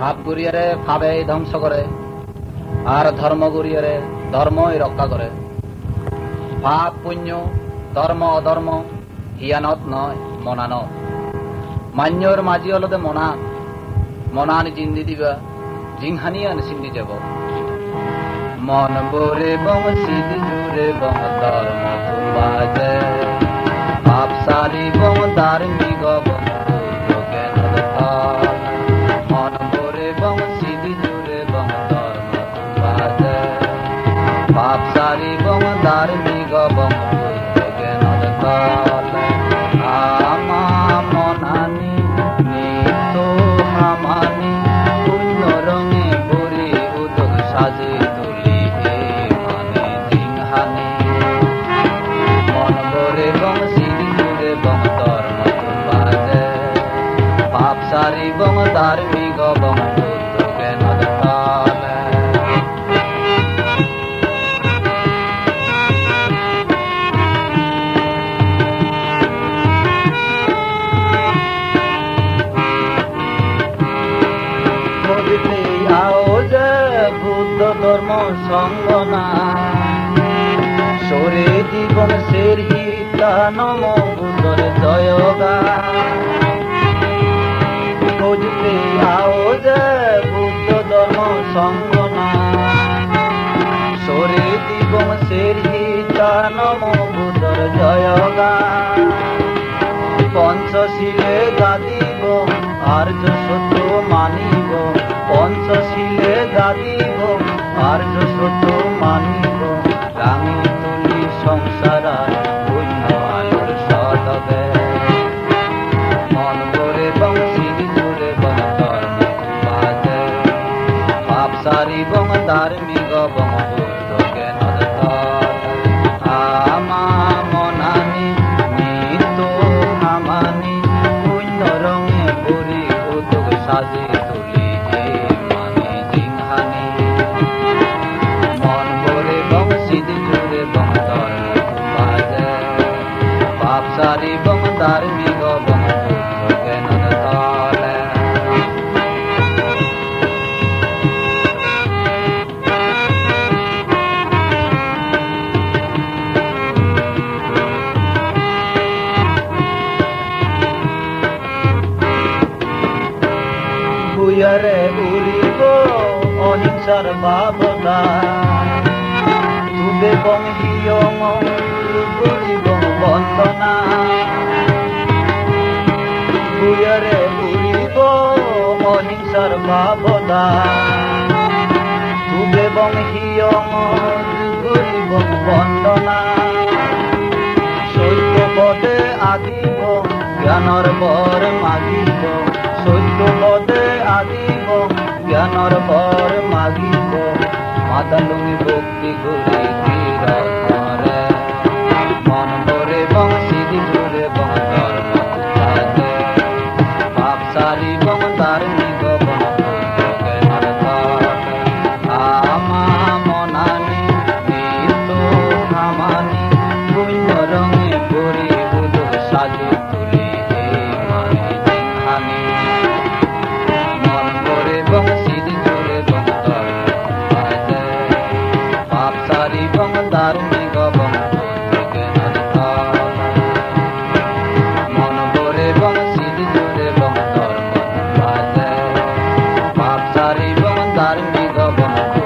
ভাব গুরিয়ারে ভাবে ধ্বংস করে, আর ধর্ম গুরিয়ারে ধর্মই রক্ষা করে। পাপ পুণ্য, ধর্ম অধর্ম, হিয়ানত নয় মনানত মান্যর মাঝি হলদে মনা। মনানি চিন্দি দিবা, জিংহানিয়ান চিন্দি যাব। মন বরে বং সিদ্ধি জুড়ে বং ধর্ম বাজে পাপ সারি বং ধার্মিক পাপ সারি সাজে তুলি হে মানে জিংহানি মন ভরে বং সিঁড়ি ধার্মিক সঙ্গ না সরে জীবন সের হিতা নম বুদ্ধর জয় গা খুঁজতে আও যে বুদ্ধ ধর্ম সঙ্গ না। সরে জীবন সের হিতা নম বুদ্ধর জয় গা পঞ্চশীলে গাদিব, আর্য সত্য মানিব। পঞ্চশীলে গাদিব আর্য সত্য মানিব রাঙি তুলি সংসার পুণ্য আলোর সদবে। মন করে বং সিঁড়ি জুড়ে বং ধর্ম বাজে। পাপ সারি বং ধার্মিক বং বুদ্ধ জ্ঞান আমা মনানি নিত হামানি পুণ্য রঙে পুরি উদক সাজে বং ধার্মিক বং বুদ্ধ জ্ঞান তলে ভুয়ারে উড়িব অহিংসার ভাবনা তুবে বংশীয়ং গুরিব বন্দনা ভুয়ারে উড়িব অহিংসার তুবে বংশীয়ং বন্দনা। সত্য পদে আদিব জ্ঞানৰ বৰ মাগিব। সত্য পদে আদিব জ্ঞানৰ বৰ মাগিব। মাতা লুঙি ভক্তি কৰি பாவம்